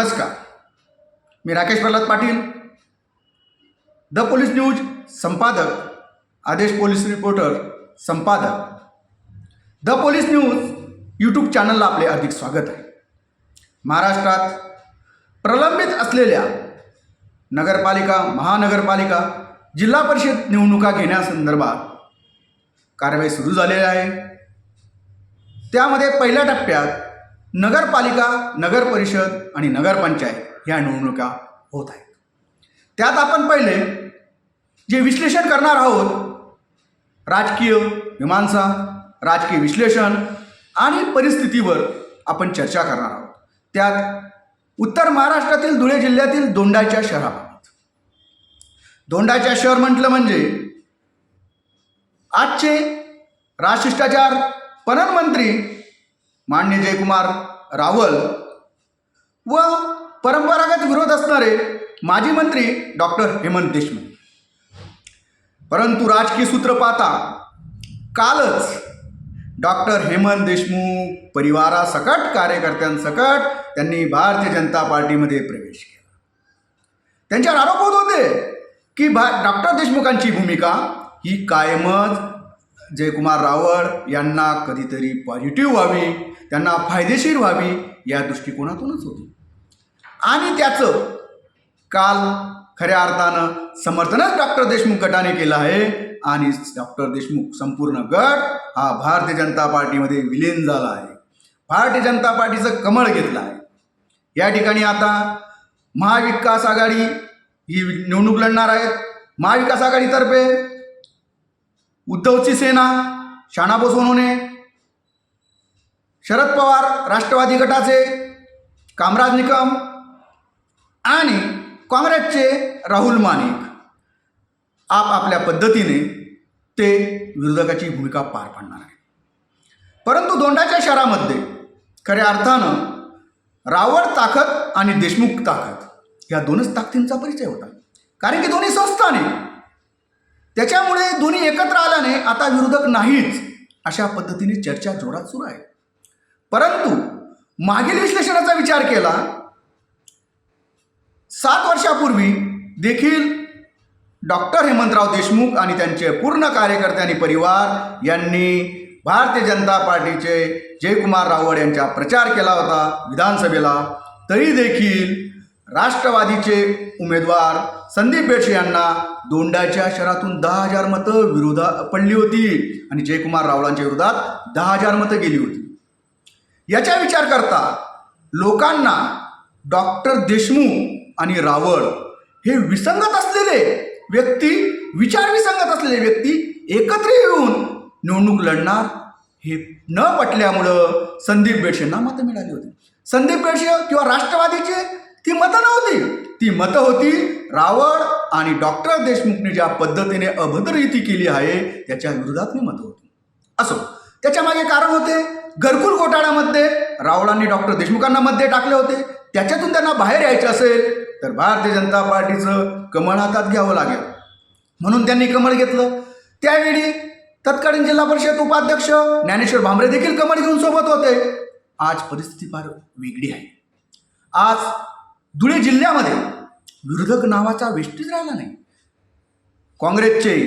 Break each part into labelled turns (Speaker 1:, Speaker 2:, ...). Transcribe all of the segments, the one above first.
Speaker 1: नमस्कार. मी Rakesh Pralhad Patil. The police news संपादक. आदेश पोलीस रिपोर्टर संपादक. द पोलीस न्यूज यूट्यूब चॅनलला आपले हार्दिक स्वागत आहे. महाराष्ट्रात प्रलंबित असलेल्या नगरपालिका महानगरपालिका जिल्हा परिषद निवडणुका घेण्यासंदर्भात कारवाई सुरू झालेली आहे. त्यामध्ये पहिल्या टप्प्यात नगरपालिका नगर परिषद आणि नगरपंचायत ह्या निवडणुका होत आहेत. त्यात आपण पहिले जे विश्लेषण करणार आहोत राजकीय मीमांसा राजकीय विश्लेषण आणि परिस्थितीवर आपण चर्चा करणार आहोत. त्यात उत्तर महाराष्ट्रातील धुळे जिल्ह्यातील दोंडाच्या शहराबाबत. दोंडाच्या शहर म्हटलं म्हणजे आजचे राजशिष्टाचार पणन मंत्री मान्य जयकुमार रावल व परंपरागत विरोध असणारे माजी मंत्री डॉक्टर हेमंत देशमुख. परंतु राजकीय सूत्र पाहता कालच डॉक्टर हेमंत देशमुख परिवारासकट कार्यकर्त्यांसकट त्यांनी भारतीय जनता पार्टीमध्ये प्रवेश केला. त्यांच्यावर आरोप होत होते की भा डॉक्टर देशमुखांची भूमिका ही कायमच जयकुमार रावळ यांना कधीतरी पॉझिटिव्ह व्हावी त्यांना फायदेशीर व्हावी या दृष्टिकोनातूनच होती. आणि त्याचं काल खऱ्या अर्थानं समर्थनच डॉक्टर देशमुख गटाने केलं आहे. आणि डॉक्टर देशमुख संपूर्ण गट हा भारतीय जनता पार्टीमध्ये विलीन झाला आहे. भारतीय जनता पार्टीचं कमळ घेतलं आहे. या ठिकाणी आता महाविकास आघाडी ही निवडणूक लढणार आहेत. महाविकास आघाडीतर्फे उद्धवची सेना शाणा बसवून होणे शरद पवार राष्ट्रवादी गटाचे कामराज निकम आणि काँग्रेसचे राहुल मानिक आपापल्या पद्धतीने ते विरोधकाची भूमिका पार पाडणार आहे परंतु दोंडाच्या शहरामध्ये खऱ्या अर्थानं रावळ ताकद आणि देशमुख ताकद या दोनच ताकदींचा परिचय होता. कारण की दोन्ही संस्थाने त्याच्यामुळे दोन्ही एकत्र आल्याने आता विरोधक नाहीच अशा पद्धतीने चर्चा जोरात सुरू आहे. परंतु मागील विश्लेषणाचा विचार केला सात वर्षापूर्वी देखील डॉक्टर हेमंतराव देशमुख आणि त्यांचे पूर्ण कार्यकर्ते आणि परिवार यांनी भारतीय जनता पार्टीचे जयकुमार रावळ यांचा प्रचार केला होता विधानसभेला. तरी देखील राष्ट्रवादीचे उमेदवार संदीप बेडसे यांना दोंडाच्या शहरातून दहा हजार मतं विरोधा पडली होती आणि जयकुमार रावळांच्या विरोधात दहा हजार मतं गेली होती. याचा विचार करता लोकांना डॉक्टर देशमुख आणि रावळ हे विसंगत असलेले व्यक्ती विचार विसंगत असलेले व्यक्ती एकत्र येऊन निवडणूक लढणार हे न पटल्यामुळं संदीप बेडशेंना मतं मिळाली होती. संदीप बेडशे किंवा राष्ट्रवादीचे ती मतं नव्हती. ती मतं होती रावळ आणि डॉक्टर देशमुखने ज्या पद्धतीने अभद्र केली आहे त्याच्या विरोधात मी मतं होती. असो त्याच्यामागे कारण होते घरकुल घोटाळ्यामध्ये रावळांनी डॉक्टर देशमुखांना मध्ये टाकले होते. त्याच्यातून त्यांना बाहेर यायचं असेल तर भारतीय जनता पार्टीचं कमळ हातात घ्यावं लागेल. म्हणून त्यांनी कमळ घेतलं. त्यावेळी तत्कालीन जिल्हा परिषद उपाध्यक्ष ज्ञानेश्वर भांबरे देखील कमळ घेऊन सोबत होते. आज परिस्थिती फार वेगळी आहे. आज धुळे जिल्ह्यामध्ये विरोधक नावाचा वेष्टीच राहिला नाही. काँग्रेसचे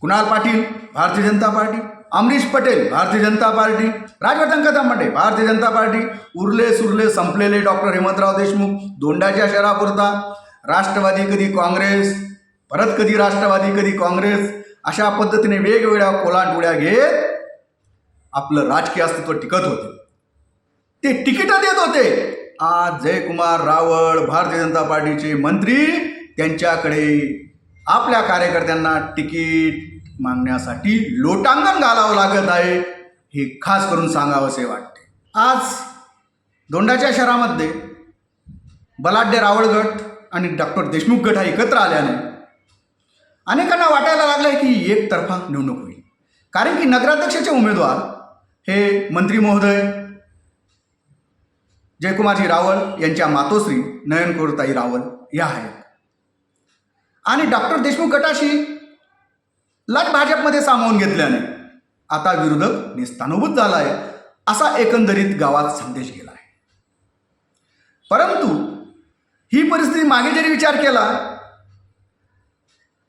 Speaker 1: कुणाल पाटील भारतीय जनता पार्टी अमरीश पटेल भारतीय जनता पार्टी. राजवर्धन कदम भारतीय जनता पार्टी. उरले सुरले संपलेले डॉक्टर हेमंतराव देशमुख दोंडाच्या शहरापुरता राष्ट्रवादी कधी काँग्रेस परत कधी राष्ट्रवादी कधी काँग्रेस. अशा पद्धतीने वेगवेगळ्या कोलांटुड्या घेत आपलं राजकीय अस्तित्व टिकत होते. ते तिकीटं देत होते. आज जयकुमार रावळ भारतीय जनता पार्टीचे मंत्री त्यांच्याकडे आपल्या कार्यकर्त्यांना तिकीट मागण्यासाठी लोटांगण घालावं लागत आहे हे खास करून सांगावंसे वाटते आज दोंडाच्या शहरामध्ये बलाढ्य रावळ गट आणि डॉक्टर देशमुख गट हा एकत्र आल्याने अनेकांना वाटायला लागलं आहे की एकतर्फा निवडणूक होईल. कारण की नगराध्यक्षाचे उमेदवार हे मंत्री महोदय जयकुमारजी रावळ यांच्या मातोश्री नयनकोरताई रावळ या आहेत. आणि डॉक्टर देशमुख गटाशी लाट भाजपमध्ये सामावून घेतल्याने आता विरोधक निस्तानुभूत झाला आहे असा एकंदरीत गावात संदेश गेला आहे परंतु ही परिस्थिती मागे जरी विचार केला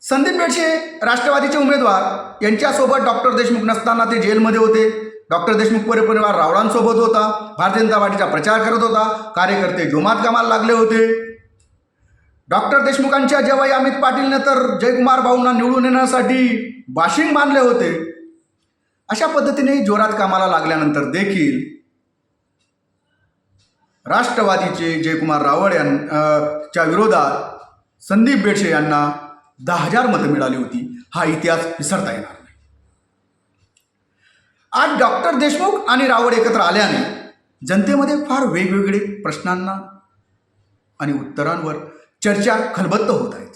Speaker 1: संदीप बेडशे राष्ट्रवादीचे उमेदवार यांच्यासोबत डॉक्टर देशमुख नसताना ते जेलमध्ये होते. डॉक्टर देशमुख परिवार रावळांसोबत होता. भारतीय जनता पार्टीचा प्रचार करत होता. कार्यकर्ते जोमात कामाला लागले होते. डॉक्टर देशमुखांच्या जेव्हाही अमित पाटीलने तर जयकुमार भाऊंना निवडून येण्यासाठी बाशिंग मानले होते अशा पद्धतीने जोरात कामाला लागल्यानंतर देखील राष्ट्रवादीचे जयकुमार रावळ यां च्या विरोधात संदीप बेडशे यांना दहा हजार मतं मिळाली होती. हा इतिहास विसरता येणार नाही. आज डॉक्टर देशमुख आणि रावळ एकत्र आल्याने जनतेमध्ये फार वेगवेगळे प्रश्नांना आणि उत्तरांवर चर्चा खलबत्त होत आहेत.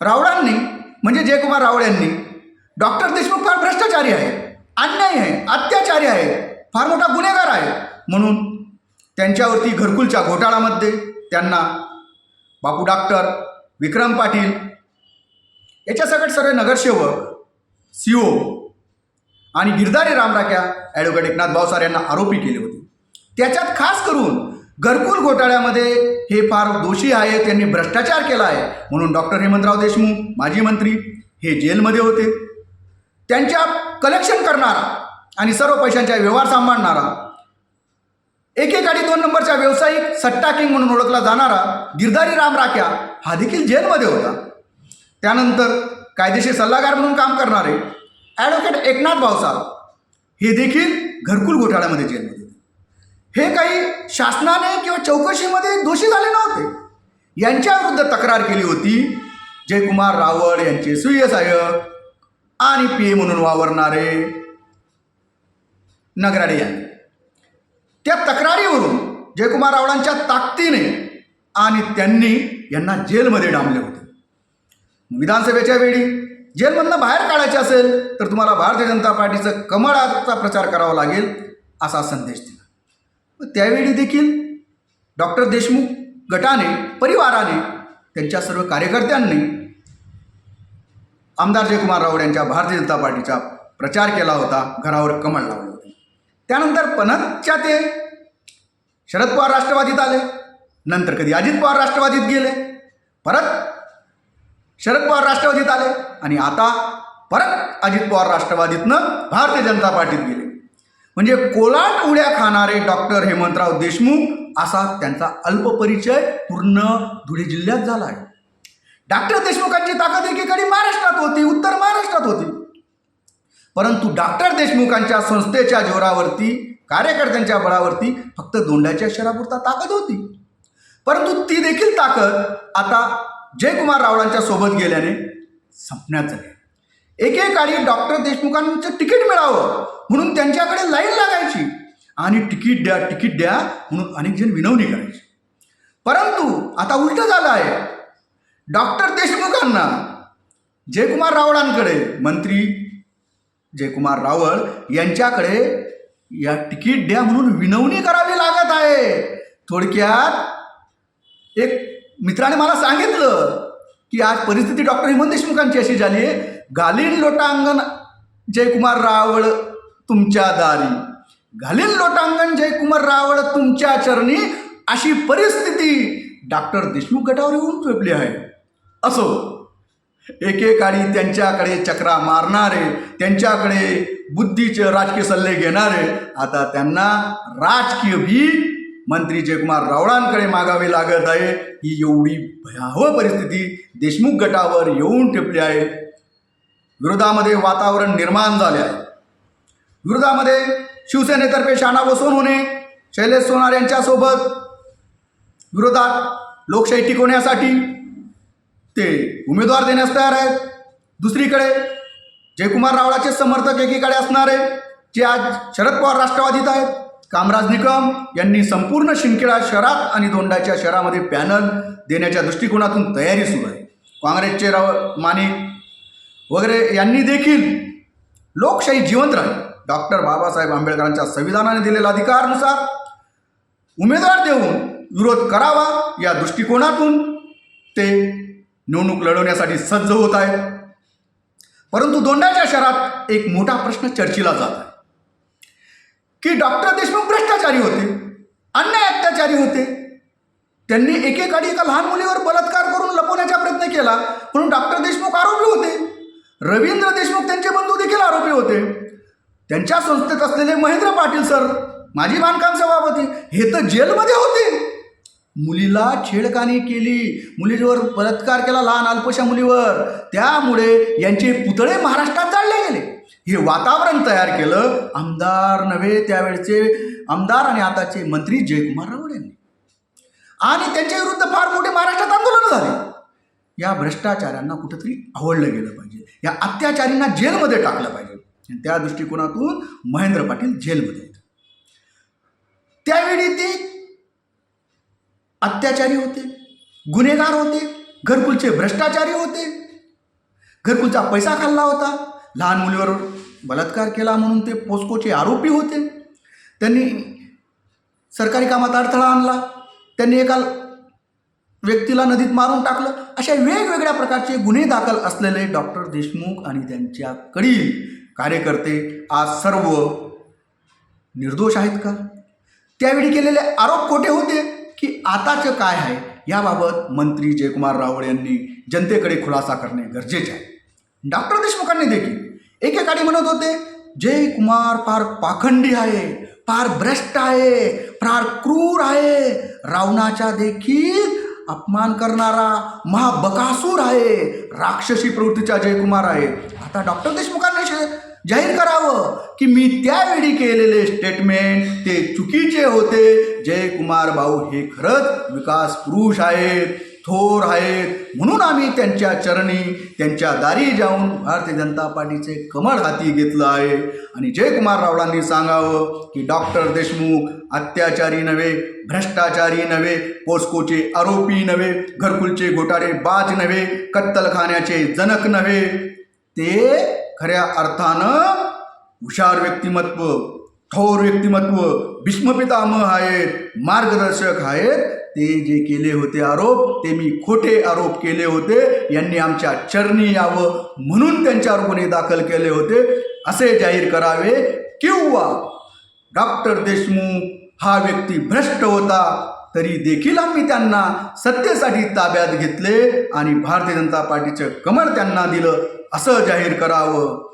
Speaker 1: रावळांनी म्हणजे जयकुमार रावळ यांनी डॉक्टर देशमुख फार भ्रष्टाचारी आहे अन्यायी आहे अत्याचारी आहे फार मोठा गुन्हेगार आहे म्हणून त्यांच्यावरती घरकुलच्या घोटाळ्यामध्ये त्यांना बापू डॉक्टर विक्रम पाटील याच्या सगळे सर्व नगरसेवक सी ओ आणि गिरधारी रामराख्या ॲडव्होकेट एकनाथ भावसार यांना आरोपी केले होते. त्याच्यात खास करून घरकुल घोटाळ्यामध्ये हे फार दोषी आहे त्यांनी भ्रष्टाचार केला आहे. म्हणून डॉक्टर हेमंतराव देशमुख माजी मंत्री हे जेलमध्ये होते. त्यांच्या कलेक्शन करणारा आणि सर्व पैशांचा व्यवहार सांभाळणारा एकेकाळी दोन नंबरचा व्यावसायिक सट्टा किंग म्हणून ओळखला जाणारा गिरधारी राम राख्या हा देखील जेलमध्ये होता. त्यानंतर कायदेशीर सल्लागार म्हणून काम करणारे ॲडव्होकेट एकनाथ भावसाहेब हे देखील घरकुल घोटाळ्यामध्ये जेलमध्ये हे काही शासनाने किंवा चौकशीमध्ये दोषी झाले नव्हते. यांच्याविरुद्ध तक्रार केली होती. जयकुमार रावळ यांचे सुय सहाय्यक आणि पी ए म्हणून वावरणारे नगराडे यांनी. त्या तक्रारीवरून जयकुमार रावळांच्या ताकदीने आणि त्यांनी यांना जेलमध्ये डांबले होते. विधानसभेच्या वेळी जेलमधनं बाहेर काढायचे असेल तर तुम्हाला भारतीय जनता पार्टीचं कमळाचा प्रचार करावा लागेल असा संदेश दिला. व त्यावेळी देखील डॉक्टर देशमुख गटाने परिवाराने त्यांच्या सर्व कार्यकर्त्यांनी आमदार जयकुमार राऊत यांच्या भारतीय जनता पार्टीचा प्रचार केला होता. घरावर कमळ लावले होते. त्यानंतर पनतच्या ते शरद पवार राष्ट्रवादीत आले. नंतर कधी अजित पवार राष्ट्रवादीत गेले. परत शरद पवार राष्ट्रवादीत आले. आणि आता परत अजित पवार राष्ट्रवादीतनं भारतीय जनता पार्टीत गेले. म्हणजे कोलाट उड्या खाणारे डॉक्टर हेमंतराव देशमुख असा त्यांचा अल्पपरिचय पूर्ण धुळे जिल्ह्यात झाला आहे. डॉक्टर देशमुखांची ताकद एकीकडे महाराष्ट्रात होती उत्तर महाराष्ट्रात होती. परंतु डॉक्टर देशमुखांच्या संस्थेच्या जोरावरती कार्यकर्त्यांच्या बळावरती फक्त दोंड्याच्या शहरापुरता ताकद होती. परंतु ती देखील ताकद आता जयकुमार रावळांच्या सोबत गेल्याने संपण्यात झाली एकेकाळी डॉक्टर देशमुखांचं तिकीट मिळावं म्हणून त्यांच्याकडे लाईन लागायची. आणि तिकीट द्या तिकीट द्या म्हणून अनेक जण विनवणी करायची. परंतु आता उलट झालं आहे. डॉक्टर देशमुखांना जयकुमार रावळांकडे मंत्री जयकुमार रावळ यांच्याकडे या तिकीट द्या म्हणून विनवणी करावी लागत आहे. थोडक्यात एक मित्राने मला सांगितलं की आज परिस्थिती डॉक्टर हेमंत देशमुखांची अशी झाली आहे. घालीन लोटांगण जयकुमार रावळ तुमच्या दारी. घालीन लोटांगण जयकुमार रावळ तुमच्या चरणी अशी परिस्थिती डॉक्टर देशमुख गटावर येऊन झोपली आहे. असो एकेकाळी त्यांच्याकडे चक्रा मारणारे त्यांच्याकडे बुद्धीचे राजकीय सल्ले घेणारे आता त्यांना राजकीय भी मंत्री जयकुमार रावळांकडे मागावे लागत आहे. ही एवढी भयावह परिस्थिती देशमुख गटावर येऊन ठेपली आहे. विरोधामध्ये वातावरण निर्माण झाले आहे. विरोधामध्ये शिवसेनेतर्फे शाणा बसून होणे शैलेश सोनार यांच्यासोबत विरोधात लोकशाही टिकवण्यासाठी ते उमेदवार देण्यास तयार आहेत. दुसरीकडे जयकुमार रावळाचे समर्थक एकीकडे असणारे जे आज शरद पवार राष्ट्रवादीत आहेत कामराज निकम यांनी संपूर्ण शिंदखेडा शहरात आणि दोंडाच्या शहरामध्ये पॅनल देण्याच्या दृष्टिकोनातून तयारी सुरू आहे. काँग्रेसचे राव माने वगैरे यांनी देखील लोकशाही जिवंत राहील. डॉक्टर बाबासाहेब आंबेडकरांच्या संविधानाने दिलेल्या अधिकारानुसार उमेदवार देऊन विरोध करावा या दृष्टिकोनातून ते निवडणूक लढवण्यासाठी सज्ज होत आहेत. परंतु दोंडाच्या शहरात एक मोठा प्रश्न चर्चेला जात आहे. की डॉक्टर देशमुख भ्रष्टाचारी होते अन्याय अत्याचारी होते. त्यांनी एकेकाळी एका लहान मुलीवर बलात्कार करून लपवण्याचा प्रयत्न केला म्हणून डॉक्टर देशमुख आरोपी होते. रवींद्र देशमुख त्यांचे बंधू देखील आरोपी होते. त्यांच्या संस्थेत असलेले महेंद्र पाटील सर माजी बांधकाम सभापती हे तर जेलमध्ये होते. मुलीला छेडखानी केली. मुलीवर बलात्कार केला लहान अल्पशा मुलीवर. त्यामुळे यांचे पुतळे महाराष्ट्रात जाळले गेले. हे वातावरण तयार केलं. आमदार नव्हे त्यावेळचे आमदार आणि आताचे मंत्री जयकुमार रावळ यांनी आणि त्यांच्या विरुद्ध फार मोठे महाराष्ट्रात आंदोलन झाले. या भ्रष्टाचारांना कुठंतरी आवडलं गेलं पाहिजे. या अत्याचारींना जेलमध्ये टाकलं पाहिजे. आणि त्या दृष्टिकोनातून महेंद्र पाटील जेलमध्ये आहेत त्यावेळी ते अत्याचारी होते गुन्हेगार होते घरकुलचे भ्रष्टाचारी होते. घरकुलचा पैसा खाल्ला होता. लहान मुलीवर बलात्कार केला म्हणून ते पोस्कोचे आरोपी होते. त्यांनी सरकारी कामात अडथळा आणला. त्यांनी एका व्यक्तीला नदीत मारून टाकलं. अशा वेगवेगळ्या प्रकारचे गुन्हे दाखल असलेले डॉक्टर देशमुख आणि त्यांच्याकडील कार्यकर्ते आज सर्व निर्दोष आहेत का? त्यावेळी केलेले आरोप खोटे होते की आताचं काय आहे याबाबत मंत्री जयकुमार रावळ यांनी जनतेकडे खुलासा करणे गरजेचे आहे. डॉक्टर देशमुखांनी देखील एकेकाळी म्हणत होते जयकुमार फार पाखंडी आहे फार भ्रष्ट आहे फार क्रूर आहे. रावणाच्या देखील अपमान करणारा महाबकासूर आहे राक्षसी प्रवृत्तीचा जयकुमार आहे. आता डॉक्टर देशमुखांनी जाहीर करावं की मी त्यावेळी केलेले स्टेटमेंट ते चुकीचे होते. जयकुमार भाऊ हे खरंच विकास पुरुष आहेत. थोर आहेत. म्हणून आम्ही त्यांच्या चरणी त्यांच्या दारी जाऊन भारतीय जनता पार्टीचे कमळ हाती घेतलं आहे. आणि जयकुमार रावळांनी सांगावं की डॉक्टर देशमुख अत्याचारी नव्हे भ्रष्टाचारी नव्हे पोस्कोचे आरोपी नव्हे घरकुलचे घोटाळे बाज नव्हे कत्तलखान्याचे जनक नव्हे. ते खऱ्या अर्थानं हुशार व्यक्तिमत्व थोर व्यक्तिमत्व. भीष्मपितामह आहेत मार्गदर्शक आहेत. ते जे केले होते आरोप ते मी खोटे आरोप केले होते. यांनी आमच्या चरणी यावं म्हणून त्यांच्यावर गुन्हे दाखल केले होते. असे जाहीर करावे किंवा डॉक्टर देशमुख हा व्यक्ती भ्रष्ट होता तरी देखील आम्ही त्यांना सत्तेसाठी ताब्यात घेतले आणि भारतीय जनता पार्टीचं कमळ त्यांना दिलं. असं जाहीर करावं.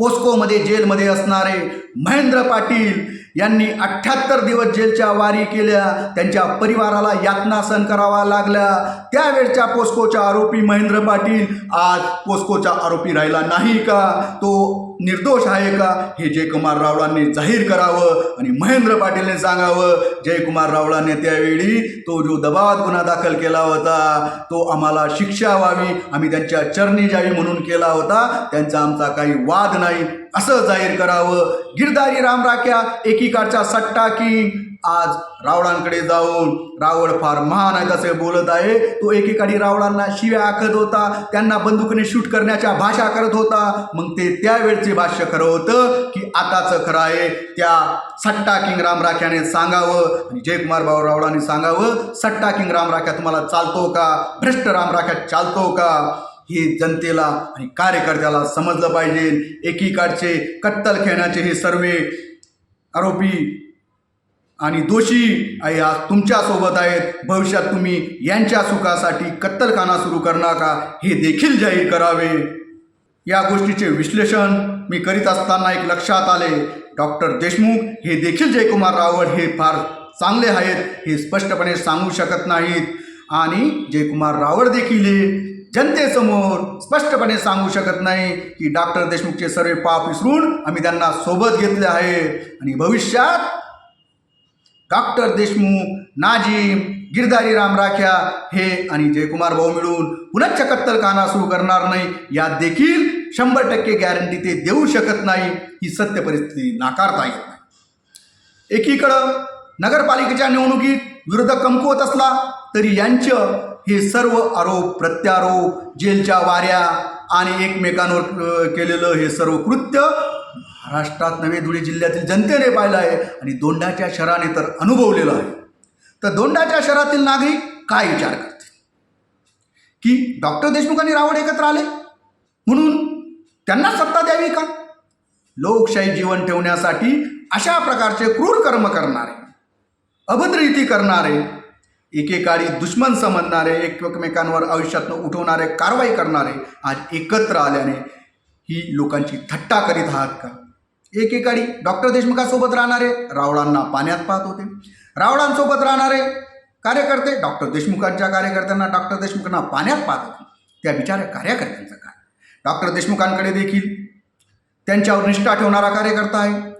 Speaker 1: पोस्कोमध्ये जेलमध्ये असणारे महेंद्र पाटील यांनी अठ्ठ्याहत्तर दिवस जेलच्या वारी केल्या. त्यांच्या परिवाराला यातना सहन करावा लागल्या त्यावेळच्या पोस्कोचा आरोपी महेंद्र पाटील. आज पोस्कोचा आरोपी राहिला नाही का? तो निर्दोष आहे का? हे जयकुमार रावळांनी जाहीर करावं आणि महेंद्र पाटीलने सांगावं. जयकुमार रावळांनी त्यावेळी तो जो दबावात गुन्हा दाखल केला होता तो आम्हाला शिक्षा व्हावी. आम्ही त्यांच्या चरणी जावी म्हणून केला होता. त्यांचा आमचा काही वाद नाही. असं जाहीर करावं. गिरधारी राम राख्या एकीकडचा सट्टा की आज रावणांकडे जाऊन रावण फार महान आहेत असे बोलत आहे. तो एकेकाळी रावळांना शिव्या आखत होता. त्यांना बंदुकीने शूट करण्याच्या भाषा करत होता. मग ते त्यावेळचे भाष्य खरं होतं की आताचं खरं आहे. त्या सट्टा किंग राम राख्याने सांगावं आणि जयकुमार भाऊ रावळांनी सांगावं सट्टा किंग रामराख्या तुम्हाला चालतो का? भ्रष्ट रामराख्या चालतो का? हे जनतेला आणि कार्यकर्त्याला समजलं पाहिजे. एकीकडचे कत्तल खेळण्याचे हे सर्व आरोपी आणि दोषी आज तुमच्यासोबत आहेत. भविष्यात तुम्ही यांच्या सुखासाठी कत्तलखाना सुरू करणार का? हे देखील जाहीर करावे. या गोष्टीचे विश्लेषण मी करीत असताना एक लक्षात आले. डॉक्टर देशमुख हे देखील जयकुमार रावळ हे फार चांगले आहेत हे स्पष्टपणे सांगू शकत नाहीत. आणि जयकुमार रावळ देखील हे जनतेसमोर स्पष्टपणे सांगू शकत नाही की डॉक्टर देशमुखचे सर्व पाप विसरून आम्ही त्यांना सोबत घेतले आहे. आणि भविष्यात डॉक्टर देशमुख नाजीम गिरधारी राम राख्या हे आणि जयकुमार भाऊ मिळून पुनच्च कत्तलखाना सुरू करणार नाही. यात देखील शंभर टक्के गॅरंटी ते देऊ शकत नाही. ही सत्य परिस्थिती नाकारता येत नाही. एकीकडं नगरपालिकेच्या निवडणुकीत विरोधक कमकुवत असला तरी यांचं हे सर्व आरोप प्रत्यारोप जेलच्या वाऱ्या आणि एकमेकांवर केलेलं हे सर्व कृत्य महाराष्ट्रात नवे धुळे जिल्ह्यातील जनतेने पाहिलं आहे आणि दोंडाच्या शहराने तर अनुभवलेलं आहे. तर दोंडाच्या शहरातील नागरिक काय विचार करतील? की डॉक्टर देशमुख आणि रावण एकत्र आले? म्हणून त्यांना सत्ता द्यावी का? लोकशाही जीवन ठेवण्यासाठी अशा प्रकारचे क्रूर कर्म करणारे अभद्ररीती करणारे एकेकाळी दुश्मन समजणारे एकमेकांवर आयुष्यातनं उठवणारे कारवाई करणारे आज एकत्र आल्याने ही लोकांची थट्टा करीत आहात का? एकेकाळी डॉक्टर देशमुखासोबत राहणारे रावळांना पाण्यात पाहत होते. रावळांसोबत राहणारे कार्यकर्ते डॉक्टर देशमुखांच्या कार्यकर्त्यांना डॉक्टर देशमुखांना पाण्यात पाहत होते. त्या बिचाऱ्या कार्यकर्त्यांचं काय? डॉक्टर देशमुखांकडे देखील त्यांच्यावर निष्ठा ठेवणारा कार्यकर्ता आहे.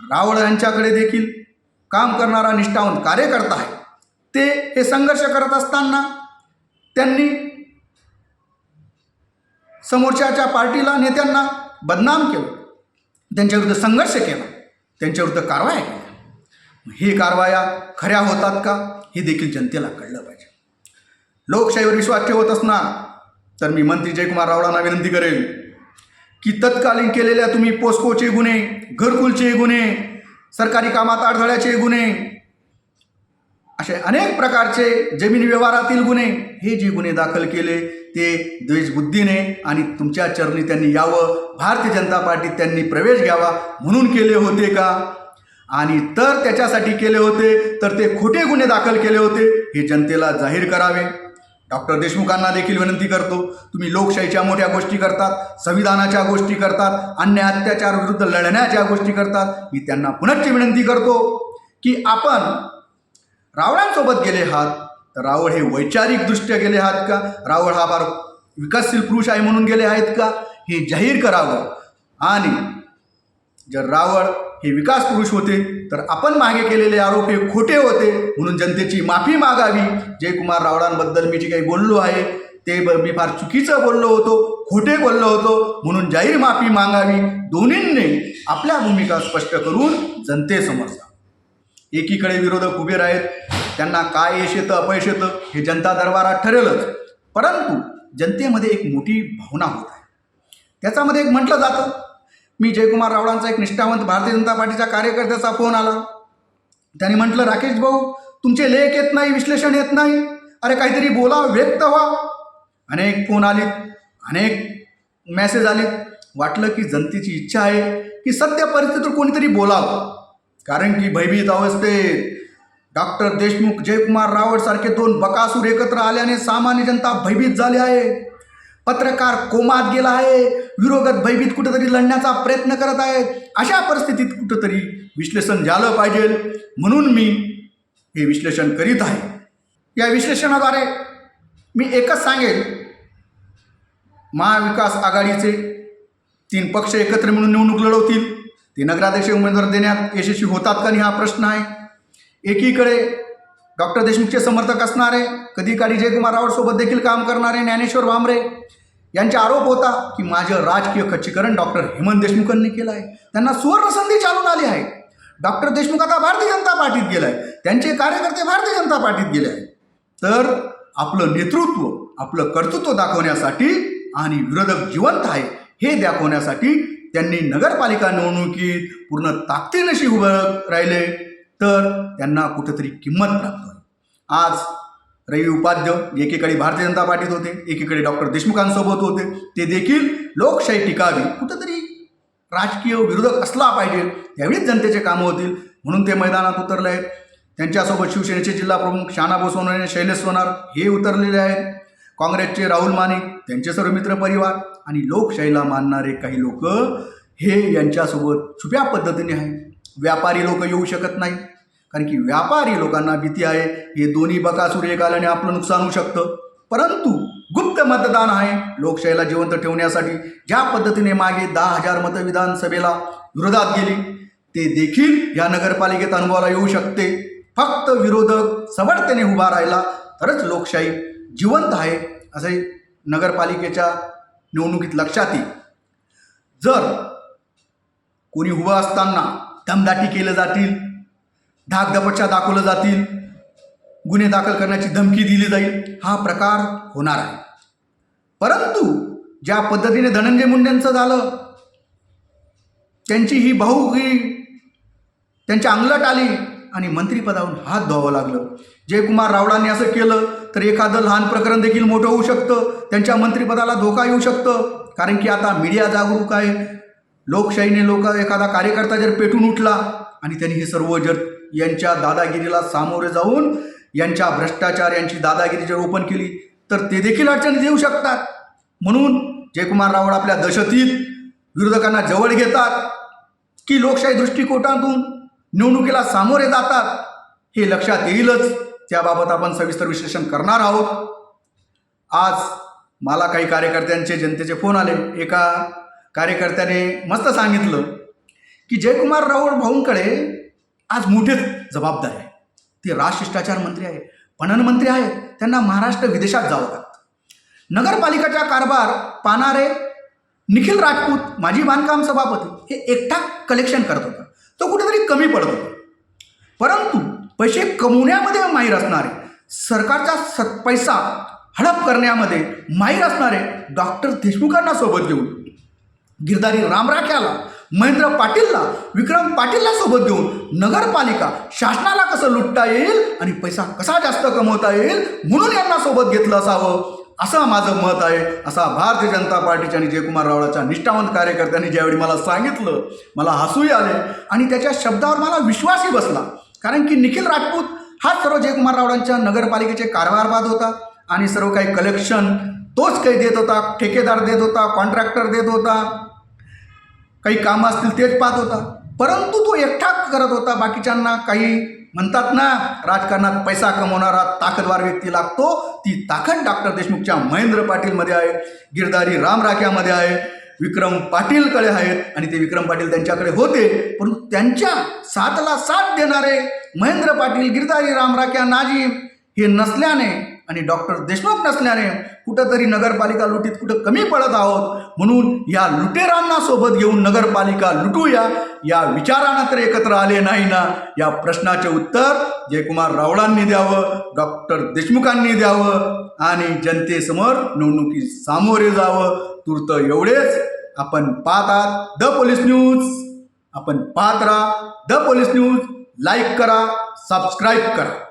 Speaker 1: रावळ यांच्याकडे देखील काम करणारा निष्ठावंत कार्यकर्ता आहे. ते हे संघर्ष करत असताना त्यांनी समोरच्याच्या पार्टीला नेत्यांना बदनाम केलं. त्यांच्याविरुद्ध संघर्ष केला. त्यांच्याविरुद्ध कारवाया केल्या. हे कारवाया खऱ्या होतात का? हे देखील जनतेला कळलं पाहिजे. लोकशाहीवर विश्वास ठेवत असणार तर मी मंत्री जयकुमार रावळांना विनंती करेल की तत्कालीन केलेल्या तुम्ही पोस्कोचे गुन्हे घरकुलचे गुन्हे सरकारी कामात अडथळ्याचे गुन्हे असे अनेक प्रकारचे जमीन व्यवहारातील गुन्हे हे जे गुन्हे दाखल केले ते द्वेषबुद्धीने आणि तुमच्या चरणी त्यांनी यावं. भारतीय जनता पार्टीत त्यांनी प्रवेश घ्यावा. म्हणून केले होते का? आणि तर त्याच्यासाठी केले होते तर ते खोटे गुन्हे दाखल केले होते हे जनतेला जाहीर करावे. डॉक्टर देशमुखांना देखील विनंती करतो तुम्ही लोकशाहीच्या मोठ्या गोष्टी करतात संविधानाच्या गोष्टी करतात अन्याय अत्याचार विरुद्ध लढण्याच्या गोष्टी करतात. मी त्यांना पुनश्च विनंती करतो की आपण रावणांसोबत गेले आहात. तर रावळ हे वैचारिकदृष्ट्या गेले आहात का? रावळ हा फार विकासशील पुरुष आहे म्हणून गेले आहेत का? हे जाहीर करावं. आणि जर रावळ हे विकास पुरुष होते तर आपण मागे केलेले आरोप हे खोटे होते म्हणून जनतेची माफी मागावी. जयकुमार रावळांबद्दल मी जे काही बोललो आहे ते ब- मी फार चुकीचं बोललो होतो खोटे बोललो होतो म्हणून जाहीर माफी मागावी. दोन्हींनी आपल्या भूमिका स्पष्ट करून जनतेसमोर जा. एकीकडे विरोधक उभे आहेत त्यांना काय यश येतं अपयश येतं हे जनता दरबारात ठरेलच. परंतु जनतेमध्ये एक मोठी भावना होत आहे. त्याच्यामध्ये एक म्हटलं जातं. मी जयकुमार रावळांचा एक निष्ठावंत भारतीय जनता पार्टीच्या कार्यकर्त्याचा फोन आला. त्याने म्हटलं राकेश भाऊ तुमचे लेख येत नाही विश्लेषण येत नाही. अरे काहीतरी बोला व्यक्त व्हा. अनेक फोन आलेत अनेक मेसेज आलेत. वाटलं की जनतेची इच्छा आहे की सत्य परिस्थितीत कोणीतरी बोलावं. कारण की भयभीत अवस्थेत डॉक्टर देशमुख जयकुमार रावळ सारखे दोन बकासूर एकत्र आल्याने सामान्य जनता भयभीत झाली आहे. पत्रकार कोमात गेला आहे. विरोगत भयभीत कुठेतरी लढण्याचा प्रयत्न करत आहेत. अशा परिस्थितीत कुठंतरी विश्लेषण झालं पाहिजे. म्हणून मी हे विश्लेषण करीत आहे. या विश्लेषणाद्वारे मी एकच सांगेन महाविकास आघाडीचे तीन पक्ष एकत्र मिळून निवडणूक लढवतील. ते नगराध्यक्ष उमेदवार देण्यात यशस्वी होतात का नाही हा प्रश्न आहे. एकीकडे डॉक्टर देशमुखचे समर्थक असणारे कधी काळी जयकुमार रावळसोबत देखील काम करणारे ज्ञानेश्वर भामरे यांचे आरोप होता की माझं राजकीय खच्चीकरण डॉक्टर हेमंत देशमुखांनी केलं आहे. त्यांना सुवर्णसंधी चालून आली आहे. डॉक्टर देशमुख आता भारतीय जनता पार्टीत गेला आहे त्यांचे कार्यकर्ते भारतीय जनता पार्टीत गेले आहेत. तर आपलं नेतृत्व आपलं कर्तृत्व दाखवण्यासाठी आणि विरोधक जिवंत आहे हे दाखवण्यासाठी त्यांनी नगरपालिका निवडणुकीत पूर्ण ताकदीनशी उभं राहिले. तर त्यांना कुठंतरी किंमत प्राप्त होईल. आज रवी उपाध्य एकीकडे भारतीय जनता पार्टीत होते एकीकडे डॉक्टर देशमुखांसोबत होते. ते देखील लोकशाही टिकावी कुठंतरी राजकीय विरोधक असला पाहिजे त्यावेळीच जनतेचे कामं होतील. म्हणून ते मैदानात उतरले आहेत. त्यांच्यासोबत शिवसेनेचे जिल्हा प्रमुख शानाभाऊ आणि शैलेश सोनार हे उतरलेले आहेत. काँग्रेसचे राहुल मानिक त्यांचे सर्व मित्र परिवार आणि लोकशाहीला मानणारे काही लोक हे यांच्यासोबत छुप्या पद्धतीने आहे व्यापारी लोक येऊ शकत नाही कारण की व्यापारी लोकांना भीती आहे. हे दोन्ही बकासूर एक आल्याने आपलं नुकसान होऊ शकतं. परंतु गुप्त मतदान आहे लोकशाहीला जिवंत ठेवण्यासाठी. ज्या पद्धतीने मागे दहा हजार मतं विधानसभेला विरोधात गेली ते देखील या नगरपालिकेत अनुभवाला येऊ शकते. फक्त विरोधक समर्थने उभा राहिला तरच लोकशाही जिवंत आहे असे नगरपालिकेच्या निवडणुकीत लक्षात येईल. जर कोणी उभं असताना दमदाटी केलं जातील धाकधपटशा दाखवलं जातील. गुन्हे दाखल करण्याची धमकी दिली जाईल. हा प्रकार होणार आहे. परंतु ज्या पद्धतीने धनंजय मुंडेंचं झालं त्यांची ही भाऊगी त्यांच्या अंगलट आली आणि मंत्रिपदावरून हात धुवावं लागलं. जयकुमार रावळांनी असं केलं तर एखादं लहान प्रकरण देखील मोठं होऊ शकतं. त्यांच्या मंत्रिपदाला धोका येऊ शकतं. कारण की आता मीडिया जागरूक आहे. लोकशाहीने लोक एखादा कार्यकर्ता जर पेटून उठला आणि त्यांनी हे सर्व जर यांच्या दादागिरीला सामोरे जाऊन यांच्या भ्रष्टाचार यांची दादागिरी जर ओपन केली तर ते देखील अडचणीत येऊ शकतात. म्हणून जयकुमार रावळ आपल्या दशतीत विरोधकांना जवळ घेतात की लोकशाही दृष्टिकोनातून निवडणुकीला सामोरे जातात हे लक्षात येईलच. त्याबाबत आपण सविस्तर विश्लेषण करणार आहोत. आज मला काही कार्यकर्त्यांचे जनतेचे फोन आले. एका कार्यकर्त्याने मस्त सांगितलं की जयकुमार राऊळ भाऊंकडे आज मोठेच जबाबदारी आहे. ते राजशिष्टाचार मंत्री आहे पणन मंत्री आहेत त्यांना महाराष्ट्र विदेशात जावं लागतं. नगरपालिकाचा कारभार पाहणारे निखिल राजपूत माजी बांधकाम सभापती हे एकटा कलेक्शन करत होता. तो कुठेतरी कमी पडत होता. परंतु पैसे कमवण्यामध्ये माहीर असणारे सरकारचा स पैसा हडप करण्यामध्ये माहीर असणारे डॉक्टर देशमुखांना सोबत घेऊन गिरधारी रामराख्याला महेंद्र पाटीलला विक्रम पाटीलला सोबत घेऊन नगरपालिका शासनाला कसं लुटता येईल आणि पैसा कसा जास्त कमवता येईल म्हणून यांना सोबत घेतलं असावं. असं माझं मत आहे. असा भारतीय जनता पार्टीच्या आणि जयकुमार रावळाच्या निष्ठावंत कार्यकर्त्यांनी ज्यावेळी मला सांगितलं मला हसूही आले आणि त्याच्या शब्दावर मला विश्वासही बसला. कारण की निखिल राजपूत हा सर्व जयकुमार रावळांच्या नगरपालिकेचे कारभारवाद होता आणि सर्व काही कलेक्शन तोच काही देत होता ठेकेदार देत होता कॉन्ट्रॅक्टर देत होता. काही कामं असतील तेच पाहत होता. परंतु तो एकटा करत होता. बाकीच्यांना काही म्हणतात ना राजकारणात पैसा कमवणारा ताकदवार व्यक्ती लागतो. ती ताकद डॉक्टर देशमुखच्या महेंद्र पाटीलमध्ये आहे. गिरधारी रामराख्यामध्ये आहे. विक्रम पाटीलकडे आहेत. आणि ते विक्रम पाटील त्यांच्याकडे होते. परंतु त्यांच्या साथला साथ देणारे महेंद्र पाटील गिरधारी रामराख्या नाजीम हे नसल्याने आणि डॉक्टर देशमुख नसल्याने कुठंतरी नगरपालिका लुटीत कुठं कमी पडत आहोत म्हणून या लुटेरांना सोबत घेऊन नगरपालिका लुटूया. या विचारानं तर एकत्र आले नाही ना? या प्रश्नाचे उत्तर जयकुमार रावळांनी द्यावं डॉक्टर देशमुखांनी द्यावं आणि जनतेसमोर निवडणुकी सामोरे जावं. तूर्त एवढेच. आपण पाहतात द पोलीस न्यूज. आपण पाहत राहा. The police news. लाईक करा सबस्क्राईब करा.